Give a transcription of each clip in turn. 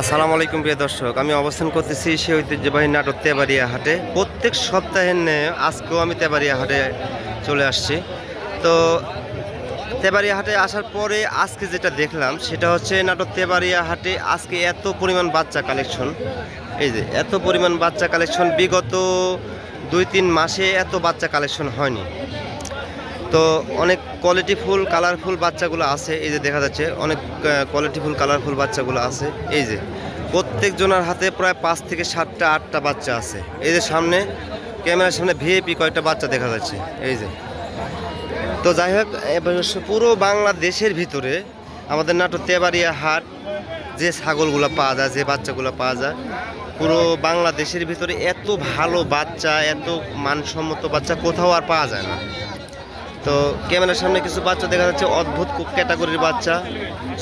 আসসালামু আলাইকুম প্রিয় দর্শক, আমি অবস্থান করতেছি সে ঐতিহ্যবাহী নাটক তেবাড়িয়া হাটে। প্রত্যেক সপ্তাহের ন্যায় আজকেও আমি তেবাড়িয়া হাটে চলে আসছি। তো তেবাড়িয়া হাটে আসার পরে আজকে যেটা দেখলাম, সেটা হচ্ছে নাটক তেবাড়িয়া হাটে আজকে এত পরিমাণ বাচ্চা কালেকশন। এই যে, এত পরিমাণ বাচ্চা কালেকশন, বিগত দুই তিন মাসে এত বাচ্চা কালেকশন হয়নি। তো অনেক কোয়ালিটিফুল কালারফুল বাচ্চাগুলো আছে। এই যে দেখা যাচ্ছে, অনেক কোয়ালিটিফুল কালারফুল বাচ্চাগুলো আছে। এই যে, প্রত্যেকজনের হাতে প্রায় পাঁচ থেকে সাতটা, আটটা বাচ্চা আছে। এই যে সামনে, ক্যামেরার সামনে ভিএপি কয়েকটা বাচ্চা দেখা যাচ্ছে। এই যে, তো যাই হোক পুরো বাংলাদেশের ভিতরে আমাদের নাটক তেবাড়িয়া হাট, যে ছাগলগুলো পাওয়া যায়, যে বাচ্চাগুলো পাওয়া যায়, পুরো বাংলাদেশের ভিতরে এত ভালো বাচ্চা, এত মানসম্মত বাচ্চা কোথাও আর পাওয়া যায় না। তো ক্যামেরার সামনে কিছু বাচ্চা দেখা যাচ্ছে, অদ্ভুত ক্যাটাগরির বাচ্চা।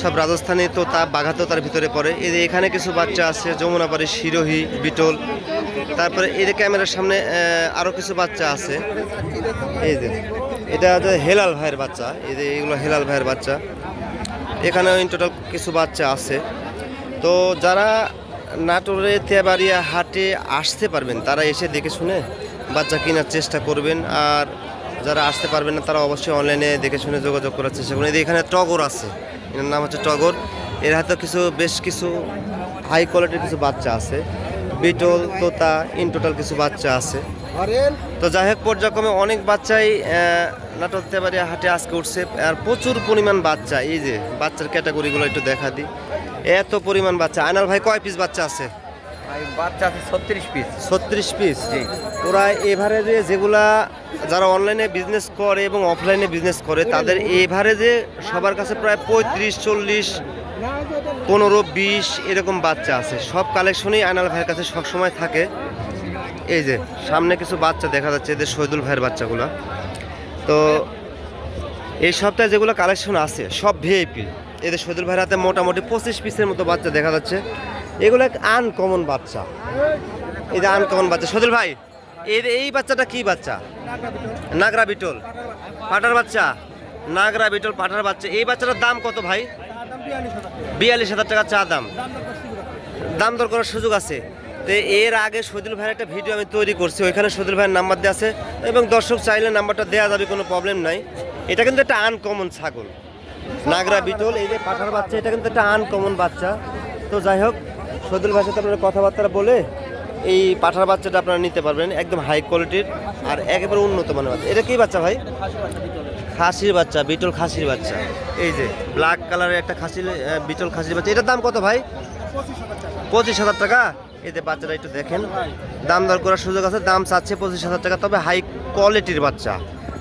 সব রাজস্থানী তো তা বাঘা তো তার ভিতরে পড়ে। এই যে এখানে কিছু বাচ্চা আছে যমুনাপাড়ি শিরোহী, বিটল। তারপরে এই যে ক্যামেরার সামনে আরও কিছু বাচ্চা আছে। এই যে, এটা হেলাল ভাইয়ের বাচ্চা। এই যে এগুলো হেলাল ভাইয়ের বাচ্চা। এখানেও ইন টোটাল কিছু বাচ্চা আছে। তো যারা নাটোরে তেবাড়িয়া হাটে আসতে পারবেন, তারা এসে দেখে শুনে বাচ্চা কেনার চেষ্টা করবেন। আর যারা আসতে পারবেন না, তারা অবশ্যই অনলাইনে দেখে শুনে যোগাযোগ করার চেষ্টা যে এখানে টগর আছে এর নাম হচ্ছে টগর। এর হাতে কিছু, বেশ কিছু হাই কোয়ালিটির কিছু বাচ্চা আছে। বিটল তোতা ইন টোটাল কিছু বাচ্চা আছে। তো যাই হোক, পর্যায়ক্রমে অনেক বাচ্চাই নাটক তেবাড়িয়া হাটে আজকে উঠছে। আর প্রচুর পরিমাণ বাচ্চা, এই যে বাচ্চার ক্যাটাগরিগুলো একটু দেখা দিই। এত পরিমাণ বাচ্চা। আয়নাল ভাই, কয় পিস বাচ্চা আছে? বাচ্চা আছে ছত্রিশ পিস ছত্রিশ পিস ওরা এভারেজে যেগুলা যারা অনলাইনে বিজনেস করে এবং অফলাইনে বিজনেস করে তাদের এভারেজে সবার কাছে প্রায় পঁয়ত্রিশ চল্লিশ পনেরো বিশ এরকম বাচ্চা আছে। সব কালেকশনই আয়নাল ভাইয়ের কাছে সবসময় থাকে। এই যে সামনে কিছু বাচ্চা দেখা যাচ্ছে এদের শহীদুল ভাইয়ের বাচ্চাগুলো। তো এই সপ্তাহে যেগুলো কালেকশন আছে সব ভিআইপি এদের শহীদুল ভাইয়ের হাতে মোটামুটি পঁচিশ পিসের মতো বাচ্চা দেখা যাচ্ছে। এগুলো এক আনকমন বাচ্চা। এই যে আনকমন বাচ্চা। শহীদুল ভাই, এর এই বাচ্চাটা কি বাচ্চা? নাগরা বিটল। পাটার বাচ্চা। নাগরা বিটল, পাটার বাচ্চা। এই বাচ্চাটার দাম কত ভাই? বিয়াল্লিশ হাজার টাকা চা দাম। দাম দর করার সুযোগ আছে। তো এর আগে সদিল ভাইয়ের একটা ভিডিও আমি তৈরি করছি। ওইখানে সদিল ভাইয়ের নাম্বার দেওয়া আছে। এবং দর্শক চাইলে নাম্বারটা দেওয়া যাবে, কোনো প্রবলেম নাই। এটা কিন্তু একটা আনকমন ছাগল। নাগরা বিটল, এই যে পাঠার বাচ্চা, এটা কিন্তু একটা আনকমন বাচ্চা। তো যাই হোক সদিল ভাষাতে আপনারা কথাবার্তা বলে এই পাঠার বাচ্চাটা আপনারা নিতে পারবেন, একদম হাই কোয়ালিটির আর একেবারে উন্নত মানের বাচ্চা। এটা কি বাচ্চা ভাই? খাসির বাচ্চা, বিটল খাসির বাচ্চা। এই যে ব্ল্যাক কালারের একটা খাসির বিটল খাসির বাচ্চা। এটার দাম কত ভাই? পঁচিশ হাজার টাকা। এতে বাচ্চাটা একটু দেখেন। দাম দর করার সুযোগ আছে, দাম চাচ্ছে পঁচিশ হাজার টাকা, তবে হাই কোয়ালিটির বাচ্চা।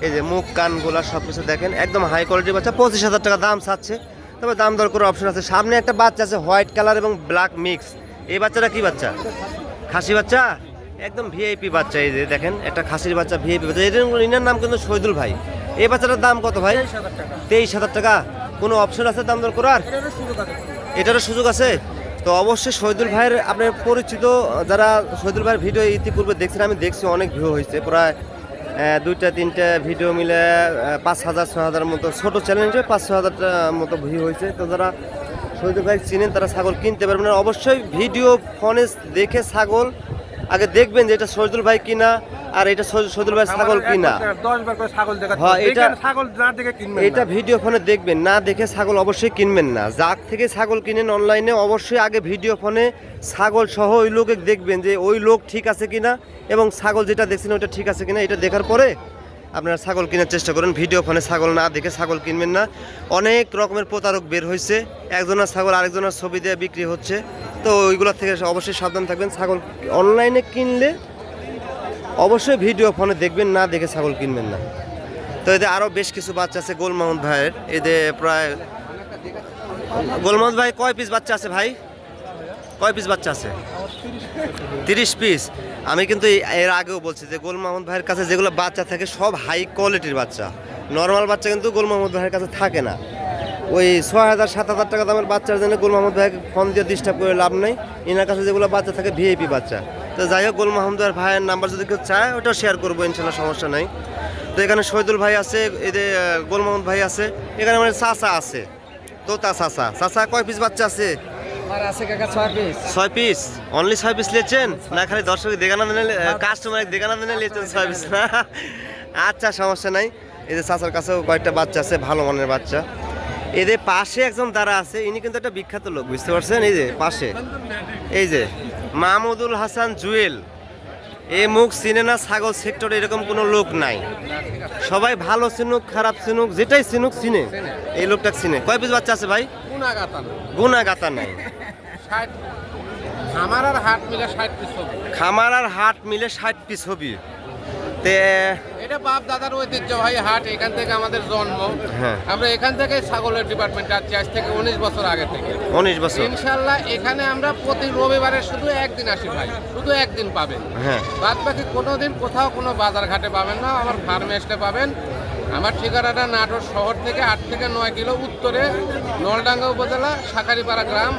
এই যে মুখ, কান, গোলা সব কিছু দেখেন, একদম হাই কোয়ালিটির বাচ্চা, পঁচিশ হাজার টাকা দাম চাচ্ছে। তবে দাম দর করার অপশন আছে। সামনে একটা বাচ্চা আছে হোয়াইট কালার এবং ব্ল্যাক মিক্স এই বাচ্চাটা কি বাচ্চা? খাসি বাচ্চা? একদম ভিআইপি বাচ্চা এই যে দেখেন, একটা খাসির বাচ্চা ভিআইপি বাচ্চা। এদের ইনার নাম কিন্তু শহীদুল ভাই। এই বাচ্চাটার দাম কত ভাই? তেইশ হাজার টাকা। কোনো অপশন আছে দাম দর করার? এটারও সুযোগ আছে। তো অবশ্যই শহীদুল ভাইয়ের, আপনার পরিচিত যারা শহীদুল ভাইয়ের ভিডিও ইতিপূর্বে দেখছেন, আমি দেখছি অনেক ভিউ হয়েছে। প্রায় দুইটা, তিনটা ভিডিও মিলে পাঁচ হাজার ছ হাজার মতো। ছোটো চ্যালেঞ্জে পাঁচ ছ হাজার মতো ভিউ হয়েছে। তো যারা শহীদুল ভাই চিনেন, তারা ছাগল কিনতে পারবেন অবশ্যই ভিডিও ফোনে দেখে ছাগল আগে দেখবেন যে এটা সৈদুল ভাই কিনা। আর এটা শহীদুল ভাই ছাগল কিনা? হ্যাঁ, এটা- ভিডিও ফোনে দেখবেন না দেখে ছাগল অবশ্যই কিনবেন না। যার থেকে ছাগল কিনেন অনলাইনে অবশ্যই আগে ভিডিও ফোনে ছাগল সহ ওই লোকে দেখবেন যে ওই লোক ঠিক আছে কিনা এবং ছাগল যেটা দেখছেন ওইটা ঠিক আছে কিনা এটা দেখার পরে আপনারা ছাগল কেনার চেষ্টা করুন। ভিডিও ফোনে ছাগল না দেখে ছাগল কিনবেন না। অনেক রকমের প্রতারক বের হয়েছে। একজনের ছাগল আরেকজনের ছবি দিয়ে বিক্রি হচ্ছে। তো ওইগুলোর থেকে অবশ্যই সাবধান থাকবেন। ছাগল অনলাইনে কিনলে অবশ্যই ভিডিও ফোনে দেখবেন, না দেখে ছাগল কিনবেন না। তো এদের আরও বেশ কিছু বাচ্চা আছে গোল মাহমুদ ভাইয়ের। এদের প্রায় গোল মাহমুদ ভাই, কয় পিস বাচ্চা আছে ভাই? কয় পিস বাচ্চা আছে? তিরিশ পিস আমি কিন্তু এর আগেও বলছি যে গোল মাহমুদ ভাইয়ের কাছে যেগুলো বাচ্চা থাকে, সব হাই কোয়ালিটির বাচ্চা। নর্মাল বাচ্চা কিন্তু গোল মাহমুদ ভাইয়ের কাছে থাকে না। ওই ছয় হাজার সাত হাজার টাকা দামের বাচ্চার জন্য গোল মাহমুদ ভাইকে ফোন দিয়ে ডিস্টার্ব করে লাভ নেই। এনার কাছে যেগুলো বাচ্চা থাকে ভিআইপি বাচ্চা। তো যাই হোক গোল মাহমুদ ভাইয়ের নাম্বার যদি কেউ চায় ওটাও শেয়ার করব ইনশাল্লাহ সমস্যা নাই। তো এখানে শহীদুল ভাই আছে এদের গোল মাহমুদ ভাই আছে এখানে আমার চাচা আছে। তো তা চাচা। চাচা কয় পিস বাচ্চা আছে? ছয় পিস অনলি ছয় পিস নিয়েছেন না খালি দর্শক দেখানা দিনে কাস্টমার দেখানা দিনে নিয়েছেন ছয় পিস না? আচ্ছা সমস্যা নাই। এই যে চাচার কাছেও কয়েকটা বাচ্চা আছে ভালো মানের বাচ্চা। এদের পাশে একজন দাঁড়া আছে ইনি কিন্তু একটা বিখ্যাত লোক বুঝতে পারছেন? এই যে পাশে। এই যে মাহমুদুল হাসান জুয়েল এ মুখ চিনে না ছাগল সেক্টরে এরকম কোনো লোক নাই। সবাই ভালো চিনুক খারাপ চিনুক যেটাই চিনুক চিনে। এই লোকটা চিনে। কয় পিস বাচ্চা আছে ভাই? গুনা গাতা নাই। আমার আর হাট মিলে ষাট পিস হবে। খামার আর হাট মিলে ষাট পিস হবি। তে এটা বাপ দাদার ঐতিহ্যবাহী হাট এখান থেকে আমাদের জন্ম। হ্যাঁ। আমরা এখান থেকে ছাগলের ডিপার্টমেন্টে আছি আজ থেকে উনিশ বছর আগে থেকে। উনিশ বছর। ইনশাল্লাহ এখানে আমরা প্রতি রবিবারে শুধু একদিন আসি ভাই শুধু একদিন পাবেন। হ্যাঁ। বাদ বাকি কোনো দিন কোথাও কোনো বাজার ঘাটে পাবেন না আমার ফার্মে এসে পাবেন। আমার ঠিকানাটা নাটোর শহর থেকে আট থেকে নয় কিলো উত্তরে নলডাঙ্গা উপজেলা শাকারিপাড়া গ্রাম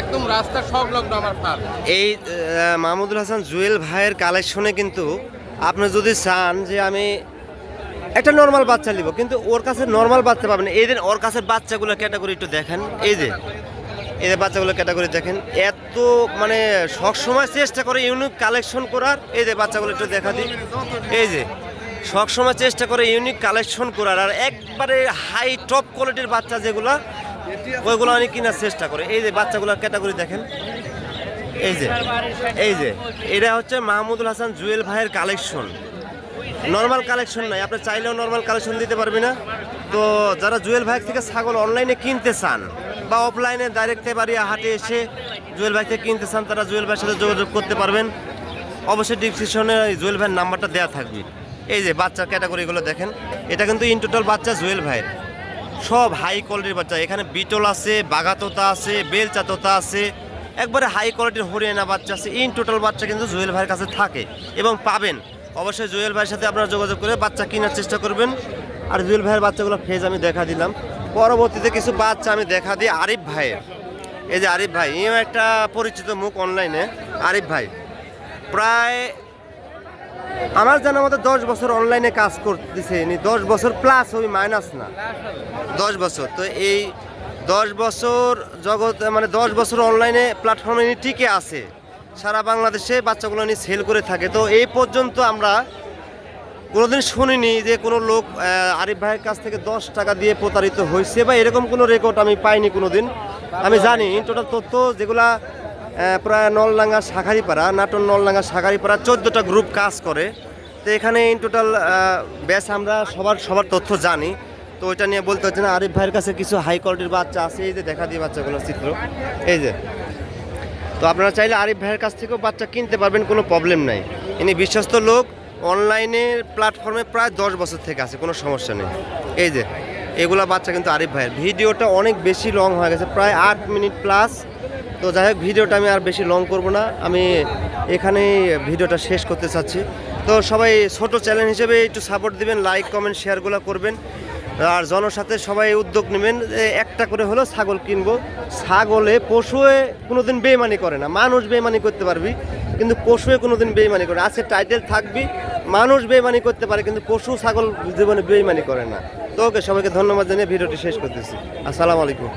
একদম রাস্তার সংলগ্ন আমার ফার্ম এই মাহমুদুল হাসান জুয়েল ভাইয়ের কালেকশনে কিন্তু আপনি যদি চান যে আমি একটা নর্মাল বাচ্চা নিব, কিন্তু ওর কাছে নর্মাল বাচ্চা পাবেন এই দিন ওর কাছে বাচ্চাগুলো ক্যাটাগরি একটু দেখেন। এই যে এই যে বাচ্চাগুলো ক্যাটাগরি দেখেন। এত মানে সবসময় চেষ্টা করে ইউনিক কালেকশন করার। এই যে বাচ্চাগুলো একটু দেখা দিই। এই যে সবসময় চেষ্টা করে ইউনিক কালেকশন করার। আর একবারে হাই টপ কোয়ালিটির বাচ্চা যেগুলো, ওইগুলো আমি কেনার চেষ্টা করে। এই যে বাচ্চাগুলোর ক্যাটাগরি দেখেন। এই যে এই যে, এটা হচ্ছে মাহমুদুল হাসান জুয়েল ভাইয়ের কালেকশন। নর্মাল কালেকশন নাই, আপনি চাইলেও নর্মাল কালেকশন দিতে পারবি না। তো যারা জুয়েল ভাই থেকে ছাগল অনলাইনে কিনতে চান বা অফলাইনে ডাইরেক্ট বাড়িয়া হাটে এসে জুয়েল ভাই থেকে কিনতে চান, তারা জুয়েল ভাইয়ের সাথে যোগাযোগ করতে পারবেন। অবশ্যই ডিসক্রিপশনে জুয়েল ভাইয়ের নাম্বারটা দেওয়া থাকবে। এই যে, বাচ্চার ক্যাটাগরিগুলো দেখেন, এটা কিন্তু ইন টোটাল বাচ্চা জুয়েল ভাইয়ের। সব হাই কোয়ালিটির বাচ্চা, এখানে বিটল আছে বাগাতোতা আছে বেলচাতোতা আছে একবারে হাই কোয়ালিটির হরিয়ানা বাচ্চা আছে। ইন টোটাল বাচ্চা কিন্তু জুয়েল ভাইয়ের কাছে থাকে এবং পাবেন। অবশ্যই জুয়েল ভাইয়ের সাথে আপনারা যোগাযোগ করে বাচ্চা কেনার চেষ্টা করবেন। আর জুয়েল ভাইয়ের বাচ্চাগুলো ফেজ আমি দেখা দিলাম। পরবর্তীতে কিছু বাচ্চা আমি দেখা দিই আরিফ ভাইয়ের। এই যে আরিফ ভাই, ইও একটা পরিচিত মুখ অনলাইনে আরিফ ভাই, প্রায় আমার জানা মতো দশ বছর অনলাইনে কাজ করতেছে দশ বছর প্লাস ওই মাইনাস না। দশ বছর। তো এই দশ বছর জগৎ মানে দশ বছর অনলাইনে প্ল্যাটফর্মে টিকে আছে। সারা বাংলাদেশে বাচ্চাগুলো নিয়ে সেল করে থাকে। তো এই পর্যন্ত আমরা কোনোদিন শুনিনি যে কোনো লোক আরিফ ভাইয়ের কাছ থেকে দশ টাকা দিয়ে প্রতারিত হয়েছে বা এরকম কোনো রেকর্ড আমি পাইনি কোনোদিন। আমি জানি টোটাল তথ্য যেগুলা প্রায় নলডাঙ্গা শাখারিপাড়া, নাটোর নলডাঙ্গা শাখারিপাড়া চোদ্দোটা গ্রুপ কাজ করে। তো এখানে ইন টোটাল ব্যাস আমরা সবার সবার তথ্য জানি। তো ওইটা নিয়ে বলতে হচ্ছে না, আরিফ ভাইয়ের কাছে কিছু হাই কোয়ালিটির বাচ্চা আছে, এই যে দেখা দিয়ে বাচ্চাগুলোর চিত্র। এই যে। তো আপনারা চাইলে আরিফ ভাইয়ের কাছ থেকেও বাচ্চা কিনতে পারবেন, কোনো প্রবলেম নাই। ইনি বিশ্বস্ত লোক অনলাইনের প্ল্যাটফর্মে প্রায় দশ বছর থেকে আছে, কোনো সমস্যা নেই। এই যে, এগুলা বাচ্চা কিন্তু আরিফ ভাইয়ের। ভিডিওটা অনেক বেশি লং হয়ে গেছে, প্রায় আট মিনিট প্লাস তো যাই হোক, ভিডিওটা আমি আর বেশি লং করব না। আমি এখানেই ভিডিওটা শেষ করতে চাচ্ছি। তো সবাই ছোট চ্যানেল হিসেবে একটু সাপোর্ট দিবেন লাইক কমেন্ট শেয়ারগুলো করবেন। আর জনসাথে সবাই উদ্যোগ নেবেন। যে একটা করে হলো ছাগল কিনবো। ছাগলে পশুয়ে কোনোদিন বেমানি করে না। মানুষ বেমানি করতে পারবি, কিন্তু পশুয়ে কোনোদিন বেমানি করে না। টাইটেল থাকবি, মানুষ বেমানি করতে পারে, কিন্তু পশু ছাগল জীবনে বেমানি করে না। তো ওকে সবাইকে ধন্যবাদ জানিয়ে ভিডিওটি শেষ করতেছি। আসসালামু আলাইকুম।